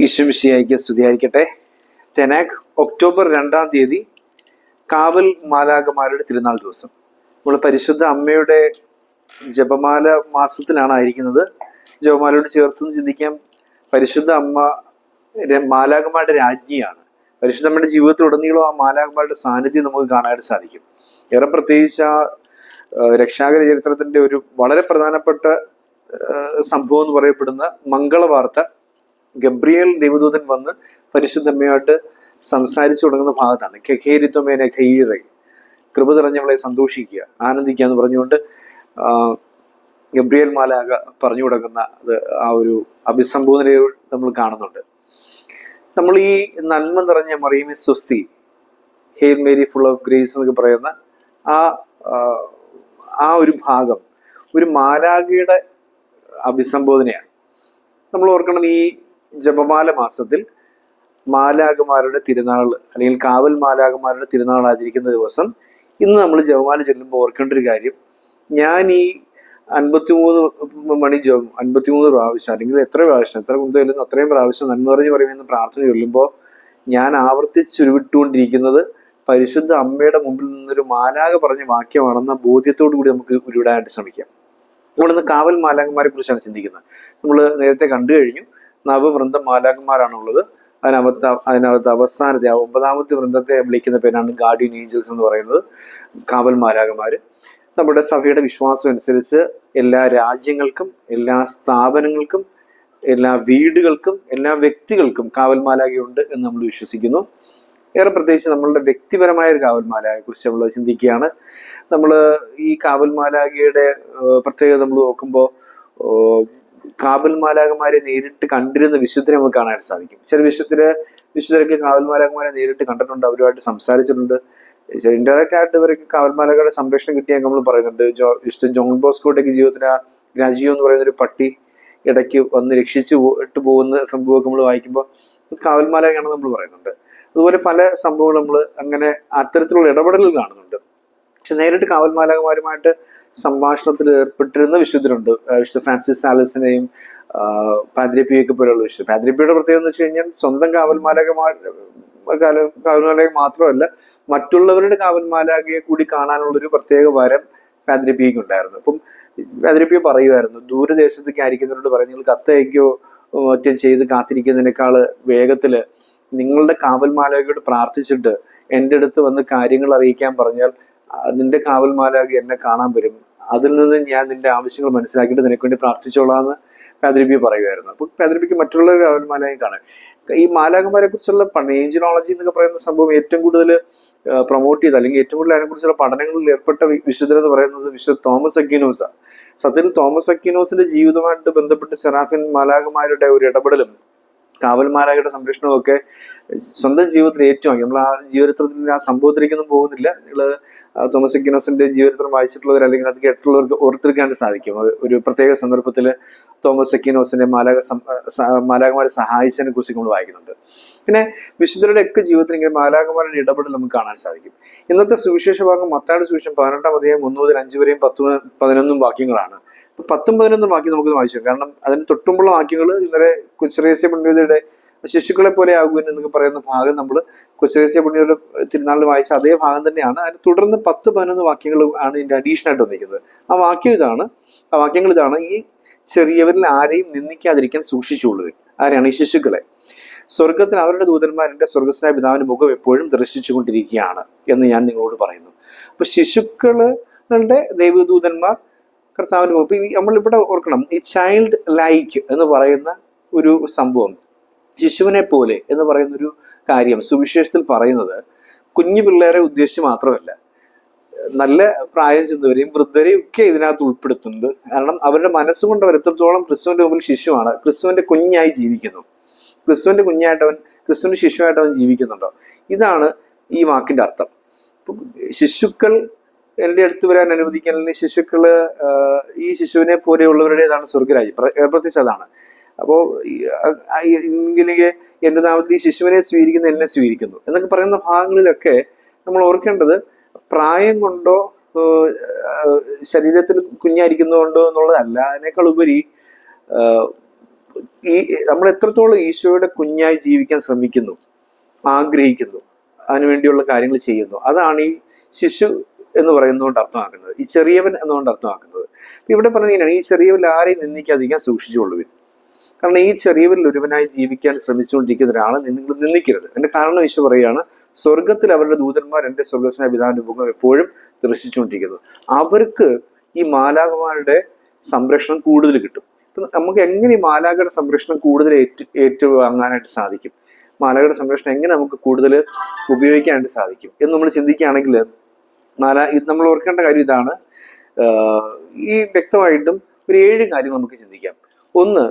ഈശ്വമിഷിയായിക്ക് സ്തുതിയായിരിക്കട്ടെ. തെനാക് ഒക്ടോബർ രണ്ടാം തീയതി കാവൽ മാലാകമാരുടെ തിരുനാൾ ദിവസം. നമ്മൾ പരിശുദ്ധ അമ്മയുടെ ജപമാല മാസത്തിലാണ് ആയിരിക്കുന്നത്. ജപമാലയോട് ചേർത്തൊന്ന് ചിന്തിക്കാം. പരിശുദ്ധ അമ്മ മാലാകമാരുടെ രാജ്ഞിയാണ്. പരിശുദ്ധ അമ്മയുടെ ജീവിതത്തിലുടനീളം ആ മാലാകമാരുടെ സാന്നിധ്യം നമുക്ക് കാണാനായിട്ട് സാധിക്കും. ഏറെ പ്രത്യേകിച്ച് ആ, രക്ഷാകര ചരിത്രത്തിന്റെ ഒരു വളരെ പ്രധാനപ്പെട്ട സംഭവം എന്ന് പറയപ്പെടുന്ന മംഗളവാർത്ത ഗബ്രിയേൽ ദേവദൂതൻ വന്ന് പരിശുദ്ധമ്മയായിട്ട് സംസാരിച്ചു തുടങ്ങുന്ന ഭാഗത്താണ്. ഖഹേരിത്വമേന ഖൈറൈ. കൃപ നിറഞ്ഞവളെ സന്തോഷിക്കുക. ആനന്ദിക്കുക എന്ന് പറഞ്ഞുകൊണ്ട് ഗബ്രിയേൽ മാലാക പറഞ്ഞു തുടങ്ങുന്ന അത് ആ ഒരു അഭിസംബോധനയിൽ നമ്മൾ കാണുന്നുണ്ട്. നമ്മൾ ഈ നന്മ നിറഞ്ഞ മറിയമി സ്വസ്തി hail Mary full of grace എന്നൊക്കെ പറയുന്ന ആ, ആ ഒരു ഭാഗം ഒരു മാലാകയുടെ അഭിസംബോധനയാണ്. നമ്മൾ ഓർക്കണം ഈ ജപമാല മാസത്തിൽ മാലാകമാരുടെ തിരുനാൾ അല്ലെങ്കിൽ കാവൽ മാലാകമാരുടെ തിരുനാൾ ആചരിക്കുന്ന ദിവസം ഇന്ന് നമ്മൾ ജപമാല ചൊല്ലുമ്പോൾ ഓർക്കേണ്ട ഒരു കാര്യം. ഞാൻ ഈ അൻപത്തിമൂന്ന് മണി ജപം അൻപത്തിമൂന്ന് പ്രാവശ്യം അല്ലെങ്കിൽ എത്ര പ്രാവശ്യം എത്ര കുന്ത ചെല്ലുന്നു അത്രയും പ്രാവശ്യം നന്മ പറഞ്ഞു പറയുമെന്ന് പ്രാർത്ഥന ചൊല്ലുമ്പോൾ ഞാൻ ആവർത്തിച്ചുരുവിട്ടുകൊണ്ടിരിക്കുന്നത് പരിശുദ്ധ അമ്മയുടെ മുമ്പിൽ നിന്നൊരു മാലാക പറഞ്ഞ വാക്യമാണെന്ന ബോധ്യത്തോടു കൂടി നമുക്ക് ഉരുവിടാനായിട്ട് ശ്രമിക്കാം. നമ്മളിന്ന് കാവൽ മാലാകന്മാരെ കുറിച്ചാണ് ചിന്തിക്കുന്നത്. നമ്മൾ നേരത്തെ കണ്ടു കഴിഞ്ഞു. നവവൃന്ദം മാലാകന്മാരാണുള്ളത് അതിനകത്ത് അതിനകത്ത് അവസാനത്തെ ആ ഒമ്പതാമത്തെ വൃന്ദത്തെ വിളിക്കുന്ന പേരാണ് ഗാർഡിയൻ ഏഞ്ചൽസ് എന്ന് പറയുന്നത്. കാവൽ മാലാകന്മാര് നമ്മുടെ സഭയുടെ വിശ്വാസം അനുസരിച്ച് എല്ലാ രാജ്യങ്ങൾക്കും എല്ലാ സ്ഥാപനങ്ങൾക്കും എല്ലാ വീടുകൾക്കും എല്ലാ വ്യക്തികൾക്കും കാവൽ മാലാകയുണ്ട് എന്ന് നമ്മൾ വിശ്വസിക്കുന്നു. ഏറെ പ്രത്യേകിച്ച് നമ്മളുടെ വ്യക്തിപരമായ ഒരു കാവൽ മാലാകയെ കുറിച്ച് നമ്മൾ ചിന്തിക്കുകയാണ്. നമ്മൾ ഈ കാവൽ മാലാകയുടെ പ്രത്യേകത നമ്മൾ നോക്കുമ്പോൾ കാവൽ മാലാകന്മാരെ നേരിട്ട് കണ്ടിരുന്ന വിശുദ്ധരെ നമുക്ക് കാണാനായിട്ട് സാധിക്കും. ചില വിശുദ്ധര് വിശുദ്ധരൊക്കെ കാവൽ മാലാകന്മാരെ നേരിട്ട് കണ്ടിട്ടുണ്ട് അവരുമായിട്ട് സംസാരിച്ചിട്ടുണ്ട്. ഇൻഡയറക്റ്റ് ആയിട്ട് ഇവർക്ക് കാവൽമാലകളുടെ സംരക്ഷണം കിട്ടിയാൽ നമ്മൾ പറയുന്നുണ്ട്. ജോ വിശുദ്ധ ജോൺ ബോസ്കോട്ടേക്ക് ജീവിതത്തിന് രാജീവ് എന്ന് പറയുന്ന ഒരു പട്ടി ഇടയ്ക്ക് വന്ന് രക്ഷിച്ചു ഇട്ട് പോകുന്ന സംഭവമൊക്കെ നമ്മൾ വായിക്കുമ്പോൾ അത് കാവൽമാലയാണെന്ന് നമ്മൾ പറയുന്നുണ്ട്. അതുപോലെ പല സംഭവങ്ങളും നമ്മൾ അങ്ങനെ അത്തരത്തിലുള്ള ഇടപെടലുകൾ കാണുന്നുണ്ട്. പക്ഷെ നേരിട്ട് കാവൽമാലകന്മാരുമായിട്ട് സംഭാഷണത്തിൽ ഏർപ്പെട്ടിരുന്ന വിശുദ്ധരുണ്ട്. വിശുദ്ധ ഫ്രാൻസിസ് സാലസിനെയും പാദ്രപ്പിയൊക്കെ പോലെയുള്ള വിശുദ്ധ പാദ്രപ്പിയുടെ പ്രത്യേകത എന്ന് വെച്ച് കഴിഞ്ഞാൽ സ്വന്തം കാവൽമാലകമാർ കാവൽ കാവൽമാലക മാത്രമല്ല മറ്റുള്ളവരുടെ കാവൽമാലകയെ കൂടി കാണാനുള്ള ഒരു പ്രത്യേക വരം പാദ്രപ്പിക്ക് ഉണ്ടായിരുന്നു. അപ്പം പാദ്രപ്പിയ പറയുമായിരുന്നു ദൂരദേശത്തേക്ക് ആയിരിക്കുന്നവരോട് പറയും നിങ്ങൾ കത്തയക്കോ മറ്റും ചെയ്ത് കാത്തിരിക്കുന്നതിനേക്കാൾ വേഗത്തിൽ നിങ്ങളുടെ കാവൽമാലകയോട് പ്രാർത്ഥിച്ചിട്ട് എന്റെ അടുത്ത് വന്ന് കാര്യങ്ങൾ അറിയിക്കാൻ പറഞ്ഞാൽ നിന്റെ കാവൽമാരാകി എന്നെ കാണാൻ വരും. അതിൽ നിന്ന് ഞാൻ നിന്റെ ആവശ്യങ്ങൾ മനസ്സിലാക്കിയിട്ട് നിനക്ക് വേണ്ടി പ്രാർത്ഥിച്ചോളാന്ന് പാദ്രബി പറയുമായിരുന്നു. അപ്പോൾ പേദരിപ്പിക്ക് മറ്റുള്ള കാവൽമാലായും കാണാൻ ഈ മാലാകന്മാരെ കുറിച്ചുള്ള ഏഞ്ചിനോളജി എന്നൊക്കെ പറയുന്ന സംഭവം ഏറ്റവും കൂടുതൽ പ്രൊമോട്ട് ചെയ്ത അല്ലെങ്കിൽ ഏറ്റവും കൂടുതൽ അതിനെക്കുറിച്ചുള്ള പഠനങ്ങളിൽ ഏർപ്പെട്ട വിശുദ്ധരെന്ന് പറയുന്നത് വിശുദ്ധ തോമസ് അക്കിനോസ സത്യം തോമസ് അക്യൂനോസിന്റെ ജീവിതമായിട്ട് ബന്ധപ്പെട്ട് സെറാഫിൻ മാലാകന്മാരുടെ ഒരു ഇടപെടലും കാവൽ മാലാകയുടെ സംരക്ഷണവും ഒക്കെ സ്വന്തം ജീവിതത്തിൽ ഏറ്റവും നമ്മൾ ആ ജീവചരിത്രത്തിൽ ആ സംഭവത്തിലേക്കൊന്നും പോകുന്നില്ല. നിങ്ങൾ തോമസ് അക്കിനോസിന്റെ ജീവചരിത്രം വായിച്ചിട്ടുള്ളവർ അല്ലെങ്കിൽ അത് കേട്ടിട്ടുള്ളവർക്ക് ഓർത്തിരിക്കാൻ സാധിക്കും. ഒരു പ്രത്യേക സന്ദർഭത്തിൽ തോമസ് എക്കിനോസിന്റെ മാലാക മാലാകമാരെ സഹായിച്ചതിനെ കുറിച്ച് നമ്മൾ വായിക്കുന്നുണ്ട്. പിന്നെ വിശുദ്ധരുടെ ഒക്കെ ജീവിതത്തിൽ ഇങ്ങനെ മാലാകമാരുടെ ഇടപെടൽ നമുക്ക് കാണാൻ സാധിക്കും. ഇന്നത്തെ സുവിശേഷ ഭാഗം മത്താട് സുവിശേഷം പതിനെട്ടാം അധികം ഒന്ന് മുതൽ അഞ്ച് വരെയും പത്ത് പതിനൊന്നും വാക്യങ്ങളാണ്. പത്തും പതിനൊന്നും വാക്യം നമുക്ക് വായിച്ചു കാരണം അതിന് തൊട്ടുമുള്ള വാക്യങ്ങൾ ഇന്നലെ കൊച്ചറേസ്യ പുണ്യതയുടെ ശിശുക്കളെ പോലെ ആകുവാൻ എന്നൊക്കെ പറയുന്ന ഭാഗം നമ്മൾ കൊച്ചറേസ്യ പുണ്യയുടെ തിരുനാളിൽ വായിച്ച അതേ ഭാഗം തന്നെയാണ്. അതിന് തുടർന്ന് പത്ത് പതിനൊന്ന് വാക്യങ്ങൾ ആണ് ഇതിന്റെ അഡീഷണൽ ആയിട്ട് വന്നിരിക്കുന്നത്. ആ വാക്യം ഇതാണ്. ആ വാക്യങ്ങൾ ഇതാണ്. ഈ ചെറിയവരിൽ ആരെയും നിന്ദിക്കാതിരിക്കാൻ സൂക്ഷിച്ചുകൊള്ളുക ആരെയാണ് ഈ ശിശുക്കളെ. സ്വർഗത്തിൽ അവരുടെ ദൂതന്മാരുടെ സ്വർഗസ്നായ പിതാവിന്റെ മുഖം എപ്പോഴും ദർശിച്ചുകൊണ്ടിരിക്കുകയാണ് എന്ന് ഞാൻ നിങ്ങളോട് പറയുന്നു. അപ്പൊ ശിശുക്കളുടെ ദൈവദൂതന്മാർ കർത്താവിന്റെ മുഖം ഇപ്പൊ നമ്മളിവിടെ ഓർക്കണം ഈ ചൈൽഡ് ലൈക്ക് എന്ന് പറയുന്ന ഒരു സംഭവം ശിശുവിനെ പോലെ എന്ന് പറയുന്ന ഒരു കാര്യം സുവിശേഷത്തിൽ പറയുന്നത് കുഞ്ഞു പിള്ളേരെ ഉദ്ദേശിച്ച് മാത്രമല്ല. നല്ല പ്രായം ചെന്നവരെയും വൃദ്ധരെയും ഒക്കെ ഇതിനകത്ത് ഉൾപ്പെടുത്തുന്നുണ്ട്. കാരണം അവരുടെ മനസ്സുകൊണ്ട് അവർ എത്രത്തോളം ക്രിസ്തുവിന്റെ മുമ്പിൽ ശിശുവാണ് ക്രിസ്തുവിന്റെ കുഞ്ഞായി ജീവിക്കുന്നു. ക്രിസ്തുവിന്റെ കുഞ്ഞായിട്ടവൻ ക്രിസ്തുവിന്റെ അവൻ ജീവിക്കുന്നുണ്ടോ? ഇതാണ് ഈ വാക്കിന്റെ അർത്ഥം. ശിശുക്കൾ എന്റെ അടുത്ത് വരാൻ അനുവദിക്കാൻ അല്ലെങ്കിൽ ശിശുക്കൾ ഈ ശിശുവിനെ പോലെയുള്ളവരുടേതാണ് ഏർ പ്രത്യേകിച്ച് അതാണ്. അപ്പോ ഇങ്ങനെ എന്റെ നാമത്തിൽ ഈ ശിശുവിനെ സ്വീകരിക്കുന്ന എന്നെ സ്വീകരിക്കുന്നു എന്നൊക്കെ പറയുന്ന ഭാഗങ്ങളിലൊക്കെ നമ്മൾ ഓർക്കേണ്ടത് പ്രായം കൊണ്ടോ ശരീരത്തിൽ കുഞ്ഞായിരിക്കുന്നതുകൊണ്ടോ എന്നുള്ളതല്ല. അതിനേക്കാൾ ഉപരി ഈ നമ്മൾ എത്രത്തോളം ഈശോയുടെ കുഞ്ഞായി ജീവിക്കാൻ ശ്രമിക്കുന്നു ആഗ്രഹിക്കുന്നു അതിനുവേണ്ടിയുള്ള കാര്യങ്ങൾ ചെയ്യുന്നു. അതാണ് ഈ ശിശു എന്ന് പറയുന്നതുകൊണ്ട് അർത്ഥമാക്കുന്നത്. ഈ ചെറിയവൻ എന്നുകൊണ്ട് അർത്ഥമാക്കുന്നത്. ഇവിടെ പറഞ്ഞാൽ ഈ ചെറിയവൻ ആരെയും നിന്ദിക്കാതിരിക്കാൻ സൂക്ഷിച്ചുകൊള്ളുവിൻ. കാരണം ഈ ചെറിയവരിൽ ഒരുവനായി ജീവിക്കാൻ ശ്രമിച്ചുകൊണ്ടിരിക്കുന്ന ഒരാളെ നിങ്ങൾ നിന്ദിക്കരുത്. എന്റെ കാരണം ഈശോ പറയുകയാണ് സ്വർഗത്തിൽ അവരുടെ ദൂതന്മാർ എന്റെ സ്വർഗസ്നായ പിതാവിന്റെ മുഖം എപ്പോഴും ദർശിച്ചുകൊണ്ടിരിക്കുന്നു. അവർക്ക് ഈ മാലാകമാരുടെ സംരക്ഷണം കൂടുതൽ കിട്ടും. നമുക്ക് എങ്ങനെ ഈ മാലാകയുടെ സംരക്ഷണം കൂടുതൽ ഏറ്റു ഏറ്റുവാങ്ങാനായിട്ട് സാധിക്കും? മാലാകയുടെ സംരക്ഷണം എങ്ങനെ നമുക്ക് കൂടുതൽ ഉപയോഗിക്കാനായിട്ട് സാധിക്കും? എന്ന് നമ്മൾ ചിന്തിക്കുകയാണെങ്കിൽ ഇത് നമ്മൾ ഓർക്കേണ്ട കാര്യം ഇതാണ്. ഈ വ്യക്തമായിട്ടും ഒരു ഏഴ് കാര്യങ്ങൾ നമുക്ക് ചിന്തിക്കാം. ഒന്ന്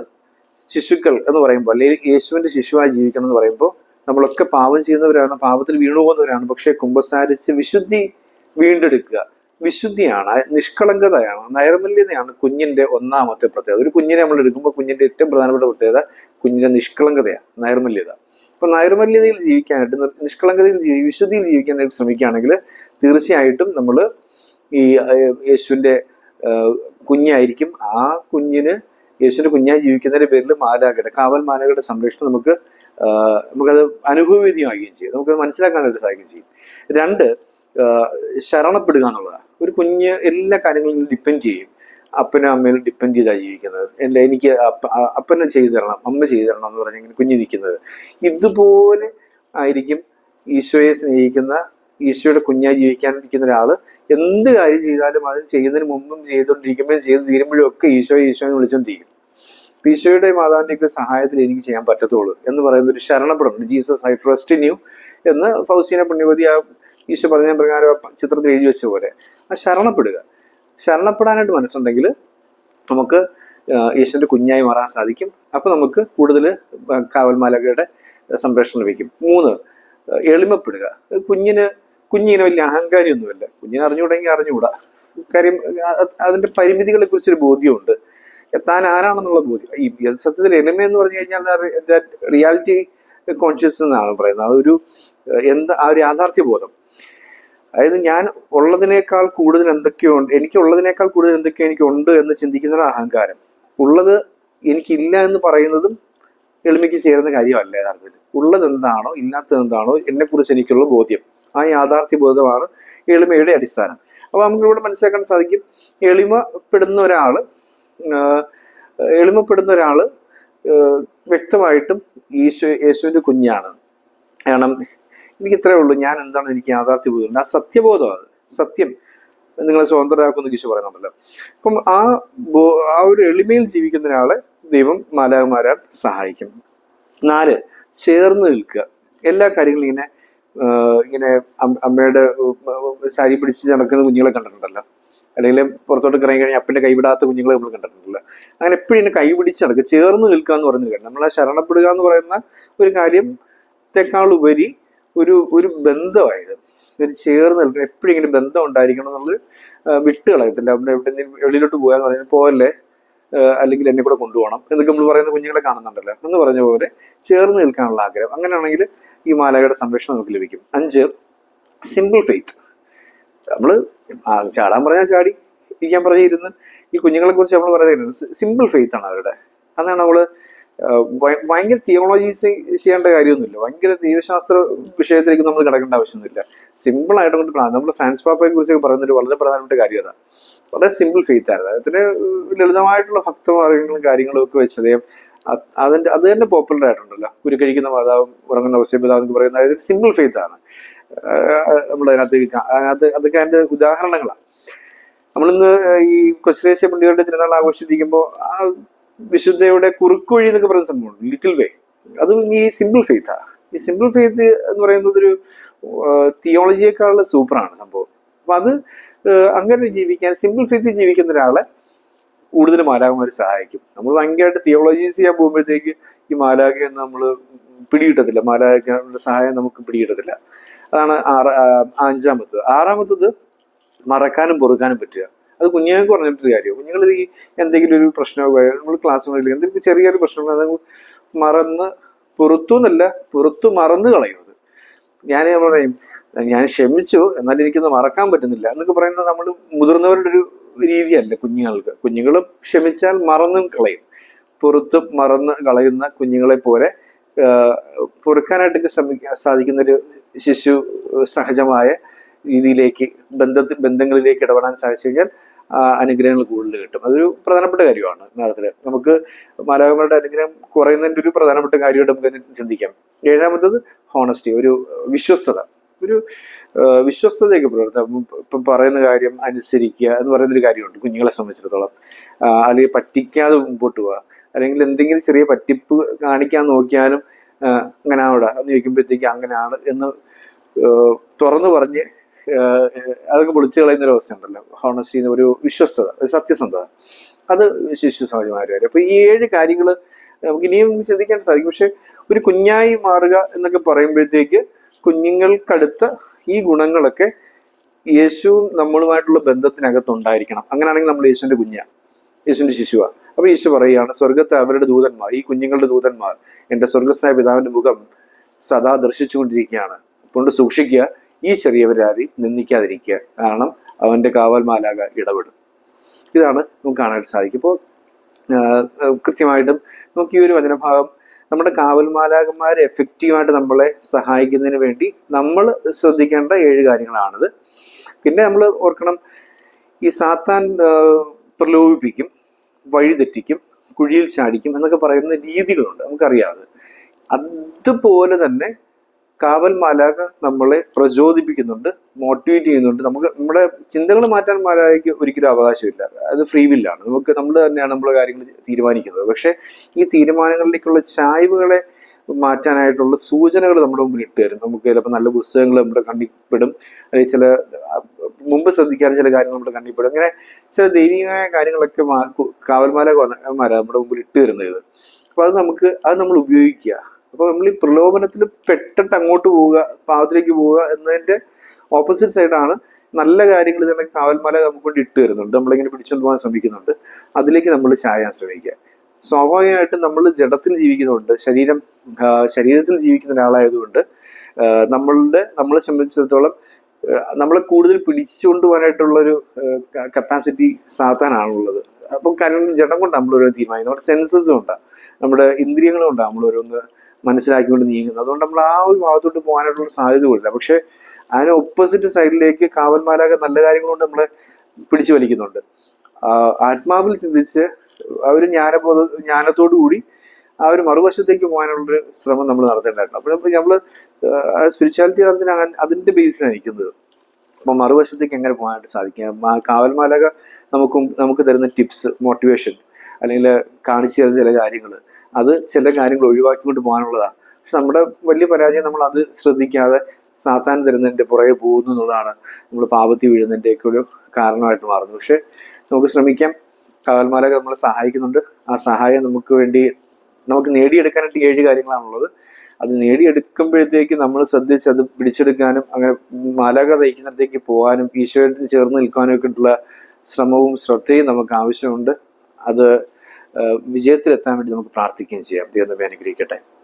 ശിശുക്കൾ എന്ന് പറയുമ്പോൾ അല്ലെങ്കിൽ യേശുവിന്റെ ശിശുവായി ജീവിക്കണം എന്ന് പറയുമ്പോൾ നമ്മളൊക്കെ പാപം ചെയ്യുന്നവരാണ് പാപത്തിൽ വീണു പോകുന്നവരാണ് പക്ഷെ കുമ്പസാരിച്ച് വിശുദ്ധി വീണ്ടെടുക്കുക. വിശുദ്ധിയാണ് നിഷ്കളങ്കതയാണ് നൈർമല്യതയാണ് കുഞ്ഞിന്റെ ഒന്നാമത്തെ പ്രത്യേകത. ഒരു കുഞ്ഞിനെ നമ്മൾ എടുക്കുമ്പോൾ കുഞ്ഞിന്റെ ഏറ്റവും പ്രധാനപ്പെട്ട പ്രത്യേകത കുഞ്ഞിന്റെ നിഷ്കളങ്കതയാണ് നൈർമല്യത അപ്പൊ നൈർമല്യതയിൽ ജീവിക്കാനായിട്ട് നിഷ്കളങ്കതയിൽ ജീവി വിശുദ്ധിയിൽ ജീവിക്കാനായിട്ട് ശ്രമിക്കുകയാണെങ്കിൽ തീർച്ചയായിട്ടും നമ്മൾ ഈ യേശുവിന്റെ കുഞ്ഞായിരിക്കും. ആ കുഞ്ഞിന് യേശുവിന്റെ കുഞ്ഞായി ജീവിക്കുന്നതിന്റെ പേരിൽ മാലാകയുടെ കാവൽ മാലകളുടെ സംരക്ഷണം നമുക്ക് നമുക്കത് അനുഭവവേദ്യമാകുകയും ചെയ്യും. നമുക്ക് മനസ്സിലാക്കാനായിട്ട് സാധിക്കുകയും ചെയ്യും. രണ്ട് ശരണപ്പെടുക എന്നുള്ളതാണ്. ഒരു കുഞ്ഞ് എല്ലാ കാര്യങ്ങളിലും ഡിപ്പെൻഡ് ചെയ്യും. അപ്പനും അമ്മയിലും ഡിപ്പെൻഡ് ചെയ്താണ് ജീവിക്കുന്നത്. എന്റെ എനിക്ക് അപ്പ- അപ്പനെ ചെയ്തു തരണം അമ്മ ചെയ്തു തരണം എന്ന് പറഞ്ഞ് ഇങ്ങനെ കുഞ്ഞ് നിൽക്കുന്നത്. ഇതുപോലെ ആയിരിക്കും ഈശോയെ സ്നേഹിക്കുന്ന ഈശോയുടെ കുഞ്ഞായി ജീവിക്കാനിരിക്കുന്ന ഒരാൾ എന്ത് കാര്യം ചെയ്താലും അത് ചെയ്യുന്നതിന് മുമ്പും ചെയ്തുകൊണ്ടിരിക്കുമ്പോഴും ചെയ്ത് തീരുമ്പോഴും ഒക്കെ ഈശോയെ ഈശോയെ വിളിച്ചോണ്ടിരിക്കും. അപ്പൊ ഈശോയുടെ മാതാവിന്റെയൊക്കെ സഹായത്തിൽ എനിക്ക് ചെയ്യാൻ പറ്റത്തുള്ളൂ എന്ന് പറയുന്ന ഒരു ശരണപ്പെടും Jesus I trust in you എന്ന് ഫൗസീന പുണ്യവതി ആ ഈശോ പറഞ്ഞ പ്രകാരം ചിത്രത്തിൽ എഴുതി വെച്ച പോലെ ആ ശരണപ്പെടുക. ശരണപ്പെടാനായിട്ട് മനസ്സുണ്ടെങ്കിൽ നമുക്ക് ഈശ്വരന്റെ കുഞ്ഞായി മാറാൻ സാധിക്കും. അപ്പോൾ നമുക്ക് കൂടുതൽ കാവൽമാലകയുടെ സംരക്ഷണം ലഭിക്കും. മൂന്ന് എളിമപ്പെടുക. കുഞ്ഞിന് കുഞ്ഞിന് വലിയ അഹങ്കാരിയൊന്നുമില്ല. കുഞ്ഞിനെ അറിഞ്ഞുകൂടെങ്കിൽ അറിഞ്ഞുകൂടാ. കാര്യം അതിന്റെ പരിമിതികളെ കുറിച്ചൊരു ബോധ്യമുണ്ട്. താൻ ആരാണെന്നുള്ള ബോധ്യം. ഈ സത്യത്തിൽ എളിമ എന്ന് പറഞ്ഞു കഴിഞ്ഞാൽ റിയാലിറ്റി കോൺഷ്യസ് എന്നാണ് പറയുന്നത്. അതൊരു എന്താ ആ ഒരു യാഥാർത്ഥ്യ ബോധം അതായത് ഞാൻ ഉള്ളതിനേക്കാൾ കൂടുതൽ എന്തൊക്കെയോ ഉണ്ട് എനിക്ക് ഉള്ളതിനേക്കാൾ കൂടുതൽ എന്തൊക്കെയോ എനിക്ക് ഉണ്ട് എന്ന് ചിന്തിക്കുന്ന അഹങ്കാരം. ഉള്ളത് എനിക്കില്ല എന്ന് പറയുന്നതും എളിമയ്ക്ക് ചേരുന്ന കാര്യമല്ല യഥാർത്ഥത്തിൽ. ഉള്ളത് എന്താണോ ഇല്ലാത്തത് എന്താണോ എന്നെക്കുറിച്ച് എനിക്കുള്ള ബോധ്യം. ആ യാഥാർത്ഥ്യ ബോധമാണ് എളിമയുടെ അടിസ്ഥാനം. അപ്പൊ നമുക്ക് ഇവിടെ മനസ്സിലാക്കാൻ സാധിക്കും എളിമപ്പെടുന്ന ആഹ് എളിമപ്പെടുന്ന ഒരാൾ വ്യക്തമായിട്ടും ഈശോ യേശുവിന്റെ കുഞ്ഞാണ്. കാരണം എനിക്ക് ഇത്രേ ഉള്ളൂ. ഞാൻ എന്താണ് എനിക്ക് യാഥാർത്ഥ്യ ബോധമുണ്ട് ആ സത്യബോധം അത്. സത്യം. നിങ്ങളെ സ്വതന്ത്രരാക്കുമെന്ന് ഈശോ പറയുന്നുണ്ടല്ലോ. അപ്പം ആ ആ ഒരു എളിമയിൽ ജീവിക്കുന്ന ഒരാളെ ദൈവം മാലാകുമാരാൻ സഹായിക്കും. നാല് ചേർന്ന് നിൽക്കുക. എല്ലാ കാര്യങ്ങളും ഇങ്ങനെ ഇങ്ങനെ അമ്മയുടെ സാരി പിടിച്ച് നടക്കുന്ന കുഞ്ഞുങ്ങളെ കണ്ടിട്ടുണ്ടല്ലോ. അല്ലെങ്കിൽ പുറത്തോട്ട് കറങ്ങി കഴിഞ്ഞാൽ അപ്പന്റെ കൈവിടാത്ത കുഞ്ഞുങ്ങളെ നമ്മൾ കണ്ടിട്ടുണ്ടല്ലോ. അങ്ങനെ എപ്പോഴും ഇങ്ങനെ കൈ പിടിച്ച് നടക്കുക. ചേർന്ന് നിൽക്കുക എന്ന് പറയുന്നത് കേട്ടോ നമ്മൾ ശരണപ്പെടുക എന്ന് പറയുന്ന ഒരു കാര്യം ഉപരി ഒരു ഒരു ബന്ധമായത്. ഒരു ചേർന്ന് നിൽക്കണം. എപ്പോഴും ഇങ്ങനെ ബന്ധം ഉണ്ടായിരിക്കണം എന്നുള്ളത് വിട്ട് കളയത്തില്ല അവിടെ എവിടെ വെളിയിലോട്ട് പോകാന്ന് പറയുന്നത് പോകല്ലേ അല്ലെങ്കിൽ എന്നെ കൂടെ കൊണ്ടുപോകണം എന്നൊക്കെ നമ്മൾ പറയുന്ന കുഞ്ഞുങ്ങളെ കാണുന്നുണ്ടല്ലോ. എന്ന് പറഞ്ഞ പോലെ ചേർന്ന് നിൽക്കാനുള്ള ആഗ്രഹം. അങ്ങനെയാണെങ്കിൽ ഈ മാലയുടെ സംരക്ഷണം നമുക്ക് ലഭിക്കും. അഞ്ച് സിമ്പിൾ ഫെയ്ത്ത് നമ്മൾ ചാടാൻ പറഞ്ഞാൽ ചാടി ഇരിക്കാൻ പറഞ്ഞിരുന്ന്. ഈ കുഞ്ഞുങ്ങളെ കുറിച്ച് നമ്മൾ പറയുന്നത് സിമ്പിൾ ഫെയ്ത്ത് ആണ് അവരുടെ. അതാണ് ഭയ- ഭയങ്കര തിയോളജീസ് ചെയ്യേണ്ട കാര്യമൊന്നുമില്ല. ഭയങ്കര ദൈവശാസ്ത്ര വിഷയത്തിലേക്ക് നമ്മൾ കിടക്കേണ്ട ആവശ്യമൊന്നുമില്ല. സിമ്പിൾ ആയിട്ട് കൊണ്ട് നമ്മൾ ഫ്രാൻസ് പാപ്പയെ കുറിച്ചൊക്കെ പറയുന്നൊരു വളരെ പ്രധാനപ്പെട്ട കാര്യം വളരെ സിമ്പിൾ ഫെയ്ത്ത് ആയിരുന്നു അതിന് ലളിതമായിട്ടുള്ള ഭക്തമാർഗങ്ങളും കാര്യങ്ങളും ഒക്കെ വെച്ച് അദ്ദേഹം അതിന്റെ അത് തന്നെ പോപ്പുലർ ആയിട്ടുണ്ടല്ലോ. കഴിക്കുന്ന മാതാവും ഉറങ്ങുന്ന അവസ്ഥപിതാവ് എന്ന് പറയുന്ന അതായത് സിമ്പിൾ ഫെയ്ത്ത് ആണ്. നമ്മൾ അതിനകത്ത് അതിനകത്ത് അതൊക്കെ അതിന്റെ ഉദാഹരണങ്ങളാണ് നമ്മളിന്ന് ഈ കൊച്ചിലേശ്യ പള്ളികളുടെ തിരുനാൾ ആഘോഷിച്ചിരിക്കുമ്പോൾ ആ വിശുദ്ധയുടെ കുറുക്കുവഴി എന്നൊക്കെ പറയുന്ന സംഭവമുണ്ട്. ലിറ്റിൽ വേ അത് ഈ സിമ്പിൾ ഫെയ്ത്താ ഈ സിമ്പിൾ ഫെയ്ത്ത് എന്ന് പറയുന്നത് ഒരു തിയോളജിയേക്കാളുള്ള സൂപ്പറാണ് സംഭവം. അപ്പൊ അത് അങ്ങനെ ജീവിക്കാൻ സിമ്പിൾ ഫെയ്ത്തിൽ ജീവിക്കുന്ന ഒരാളെ കൂടുതൽ മാലാകന്മാർ സഹായിക്കും. നമ്മൾ ഭയങ്കരമായിട്ട് തിയോളജീസ് ചെയ്യാൻ പോകുമ്പോഴത്തേക്ക് ഈ മാലാഖ എന്ന് നമ്മൾ പിടികിട്ടത്തില്ല. മാലാഖയുടെ സഹായം നമുക്ക് പിടികിട്ടത്തില്ല. അതാണ് ആറ് അഞ്ചാമത്തത്. ആറാമത്തത് മറക്കാനും പൊറുക്കാനും പറ്റുക. അത് കുഞ്ഞുങ്ങൾക്ക് പറഞ്ഞിട്ടൊരു കാര്യം. കുഞ്ഞുങ്ങൾ ഈ എന്തെങ്കിലും ഒരു പ്രശ്നമോ നമ്മൾ ക്ലാസ് മുറിയിൽ എന്തെങ്കിലും ചെറിയൊരു പ്രശ്നം അത് മറന്ന് പുറത്തു എന്നല്ല പുറത്തു മറന്നു കളയുന്നത്. ഞാൻ പറയും ഞാൻ ക്ഷമിച്ചു എന്നാൽ എനിക്കൊന്ന് മറക്കാൻ പറ്റുന്നില്ല എന്നൊക്കെ പറയുന്നത് നമ്മൾ മുതിർന്നവരുടെ ഒരു രീതിയല്ല കുഞ്ഞുങ്ങൾക്ക്. കുഞ്ഞുങ്ങൾ ക്ഷമിച്ചാൽ മറന്നും കളയും. പുറത്ത് മറന്ന് കളയുന്ന കുഞ്ഞുങ്ങളെ പോലെ പൊറുക്കാനായിട്ടൊക്കെ ശ്രമിക്കാൻ സാധിക്കുന്ന ഒരു ശിശു സഹജമായ രീതിയിലേക്ക് ബന്ധത്തിൽ ബന്ധങ്ങളിലേക്ക് ഇടപെടാൻ സാധിച്ചു കഴിഞ്ഞാൽ അനുഗ്രഹങ്ങൾ കൂടുതൽ കിട്ടും. അതൊരു പ്രധാനപ്പെട്ട കാര്യമാണ് നാളത്തിൽ നമുക്ക് മാലാകന്മാരുടെ അനുഗ്രഹം കുറയുന്നതിന്റെ ഒരു പ്രധാനപ്പെട്ട കാര്യമായിട്ട് നമുക്ക് ചിന്തിക്കാം. ഏഴാമത്തത് ഹോണസ്റ്റി ഒരു വിശ്വസ്തത. ഒരു വിശ്വസ്തതയൊക്കെ പുലർത്താം. ഇപ്പം പറയുന്ന കാര്യം അനുസരിക്കുക എന്ന് പറയുന്ന ഒരു കാര്യമുണ്ട് കുഞ്ഞുങ്ങളെ സംബന്ധിച്ചിടത്തോളം. അല്ലെങ്കിൽ പറ്റിക്കാതെ മുമ്പോട്ട് പോവുക. അല്ലെങ്കിൽ എന്തെങ്കിലും ചെറിയ പറ്റിപ്പ് കാണിക്കാൻ നോക്കിയാലും അങ്ങനെ അവിടെ എന്ന് ചോദിക്കുമ്പോഴത്തേക്ക് അങ്ങനെയാണ് എന്ന് തുറന്നു പറഞ്ഞ് അതൊക്കെ പൊളിച്ചു കളയുന്ന ഒരു അവസ്ഥ ഉണ്ടല്ലോ ഹോണസ്റ്റി ഒരു വിശ്വസ്തത ഒരു സത്യസന്ധത. അത് ശിശു സഹജമായ കാര്യം. ഈ ഏഴ് കാര്യങ്ങൾ നമുക്ക് ഇനിയും ചിന്തിക്കാൻ സാധിക്കും. പക്ഷെ ഒരു കുഞ്ഞായി മാറുക എന്നൊക്കെ പറയുമ്പോഴത്തേക്ക് കുഞ്ഞുങ്ങൾക്കടുത്ത ഈ ഗുണങ്ങളൊക്കെ യേശുവും നമ്മളുമായിട്ടുള്ള ബന്ധത്തിനകത്തുണ്ടായിരിക്കണം. അങ്ങനെയാണെങ്കിൽ നമ്മൾ യേശുവിന്റെ കുഞ്ഞാണ് യേശുവിന്റെ ശിശുവാണ് അപ്പൊ യേശു പറയുകയാണ് സ്വർഗത്തെ അവരുടെ ദൂതന്മാർ ഈ കുഞ്ഞുങ്ങളുടെ ദൂതന്മാർ എന്റെ സ്വർഗസ്നായ പിതാവിന്റെ മുഖം സദാ ദർശിച്ചുകൊണ്ടിരിക്കുകയാണ്. അതുകൊണ്ട് സൂക്ഷിക്കുക ഈ ചെറിയവരാരെയും നിന്ദിക്കാതിരിക്കുക. കാരണം അവന്റെ കാവൽ മാലാക ഇടപെടും. ഇതാണ് നമുക്ക് കാണാൻ സാധിക്കും. ഇപ്പോൾ കൃത്യമായിട്ടും നമുക്ക് ഈ ഒരു വചനഭാഗം നമ്മുടെ കാവൽമാലാകന്മാരെ എഫക്റ്റീവായിട്ട് നമ്മളെ സഹായിക്കുന്നതിന് വേണ്ടി നമ്മൾ ശ്രദ്ധിക്കേണ്ട ഏഴ് കാര്യങ്ങളാണിത്. പിന്നെ നമ്മൾ ഓർക്കണം ഈ സാത്താൻ പ്രലോഭിപ്പിക്കും വഴിതെറ്റിക്കും കുഴിയിൽ ചാടിക്കും എന്നൊക്കെ പറയുന്ന രീതികളുണ്ട്. നമുക്കറിയാതെ അതുപോലെ തന്നെ കാവൽ മാലാഖ നമ്മളെ പ്രചോദിപ്പിക്കുന്നുണ്ട് മോട്ടിവേറ്റ് ചെയ്യുന്നുണ്ട്. നമുക്ക് നമ്മുടെ ചിന്തകൾ മാറ്റാൻ മാലാഖയ്ക്ക് ഒരിക്കലും അവകാശമില്ല. അത് ഫ്രീ വില്ലാണ് നമുക്ക് നമ്മൾ തന്നെയാണ് നമ്മൾ കാര്യങ്ങൾ തീരുമാനിക്കുന്നത്. പക്ഷെ ഈ തീരുമാനങ്ങളിലേക്കുള്ള ചായ്വുകളെ മാറ്റാനായിട്ടുള്ള സൂചനകൾ നമ്മുടെ മുമ്പിൽ ഇട്ട് തരും. നമുക്ക് ചിലപ്പോൾ നല്ല പുസ്തകങ്ങൾ നമ്മുടെ കണ്ണിൽപ്പെടും അല്ലെങ്കിൽ ചില മുമ്പ് ശ്രദ്ധിക്കാൻ ചില കാര്യങ്ങൾ നമ്മുടെ കണ്ണിൽപ്പെടും അങ്ങനെ ചില ദൈവികമായ കാര്യങ്ങളൊക്കെ മാ- കു- നമ്മുടെ മുമ്പിൽ ഇട്ട് തരുന്നത്. അപ്പൊ അത് നമുക്ക് അത് നമ്മൾ ഉപയോഗിക്കുക. അപ്പൊ നമ്മൾ ഈ പ്രലോഭനത്തിൽ പെട്ടിട്ട് അങ്ങോട്ട് പോവുക പാവത്തിലേക്ക് പോവുക എന്നതിന്റെ ഓപ്പോസിറ്റ് സൈഡാണ് നല്ല കാര്യങ്ങൾ തന്നെ കാവൽമല നമുക്ക് കൊണ്ട് ഇട്ട് തരുന്നുണ്ട്. നമ്മളിങ്ങനെ പിടിച്ചുകൊണ്ട് പോകാൻ ശ്രമിക്കുന്നുണ്ട്. അതിലേക്ക് നമ്മൾ ചായാൻ ശ്രമിക്കുക. സ്വാഭാവികമായിട്ടും നമ്മൾ ജഡത്തിൽ ജീവിക്കുന്നുണ്ട് ശരീരം ശരീരത്തിൽ ജീവിക്കുന്ന ഒരാളായതുകൊണ്ട് നമ്മളുടെ നമ്മളെ സംബന്ധിച്ചിടത്തോളം നമ്മളെ കൂടുതൽ പിടിച്ചുകൊണ്ട് പോകാനായിട്ടുള്ളൊരു കപ്പാസിറ്റി സാത്താനാണുള്ളത്. അപ്പം കാരണം ജഡം കൊണ്ട് നമ്മൾ ഓരോ തീരുമാനിക്കുന്നത്. നമ്മുടെ സെൻസസ് കൊണ്ടാണ് നമ്മുടെ ഇന്ദ്രിയങ്ങളും കൊണ്ടാണ് നമ്മൾ ഓരോന്ന് മനസ്സിലാക്കിക്കൊണ്ട് നീങ്ങുന്നത്. അതുകൊണ്ട് നമ്മൾ ആ ഒരു ഭാഗത്തോട്ട് പോകാനായിട്ടുള്ള സാധ്യതകളില്ല പക്ഷെ അതിന് ഓപ്പോസിറ്റ് സൈഡിലേക്ക് കാവൽമാരാക നല്ല കാര്യങ്ങൾ കൊണ്ട് നമ്മളെ പിടിച്ചു വലിക്കുന്നുണ്ട്. ആത്മാവിൽ ചിന്തിച്ച് ഒരു ജ്ഞാനബോധ ജ്ഞാനത്തോടു കൂടി ആ ഒരു മറുവശത്തേക്ക് പോകാനുള്ളൊരു ശ്രമം നമ്മൾ നടത്തേണ്ടതായിട്ടുണ്ട്. അപ്പോൾ നമ്മൾ സ്പിരിച്വാലിറ്റി നടത്തിന് അതിന്റെ ബേസിലാണ് നിൽക്കുന്നത് അപ്പോൾ മറുവശത്തേക്ക് എങ്ങനെ പോകാനായിട്ട് സാധിക്കും? കാവൽമാലക നമുക്കും നമുക്ക് തരുന്ന ടിപ്സ് മോട്ടിവേഷൻ അല്ലെങ്കിൽ കാണിച്ചു തരുന്ന ചില കാര്യങ്ങൾ അത് ചില കാര്യങ്ങൾ ഒഴിവാക്കിക്കൊണ്ട് പോകാനുള്ളതാണ്. പക്ഷെ നമ്മുടെ വലിയ പരാജയം നമ്മൾ അത് ശ്രദ്ധിക്കാതെ സാത്താൻ തരുന്നതിന്റെ പുറകെ പോകുന്നു എന്നുള്ളതാണ്. നമ്മൾ പാപത്തി വീഴുന്നതിന്റെയൊക്കെ ഒരു കാരണമായിട്ട് മാറുന്നത് പക്ഷെ നമുക്ക് ശ്രമിക്കാം. കാവൽമാരൊക്കെ നമ്മളെ സഹായിക്കുന്നുണ്ട്. ആ സഹായം നമുക്ക് വേണ്ടി നമുക്ക് നേടിയെടുക്കാനായിട്ട് ഏഴ് കാര്യങ്ങളാണുള്ളത്. അത് നേടിയെടുക്കുമ്പോഴത്തേക്ക് നമ്മൾ ശ്രദ്ധിച്ച് അത് പിടിച്ചെടുക്കാനും അങ്ങനെ മലക തയ്ക്കുന്നിടത്തേക്ക് പോകാനും ഈശോയോട് ചേർന്ന് നിൽക്കാനും ഒക്കെ ഉള്ള ശ്രമവും ശ്രദ്ധയും നമുക്ക് ആവശ്യമുണ്ട്. അത് വിജയത്തിലെത്താൻ വേണ്ടി നമുക്ക് പ്രാർത്ഥിക്കുകയും ചെയ്യാം. ദൈവം നമ്മെ അനുഗ്രഹിക്കട്ടെ.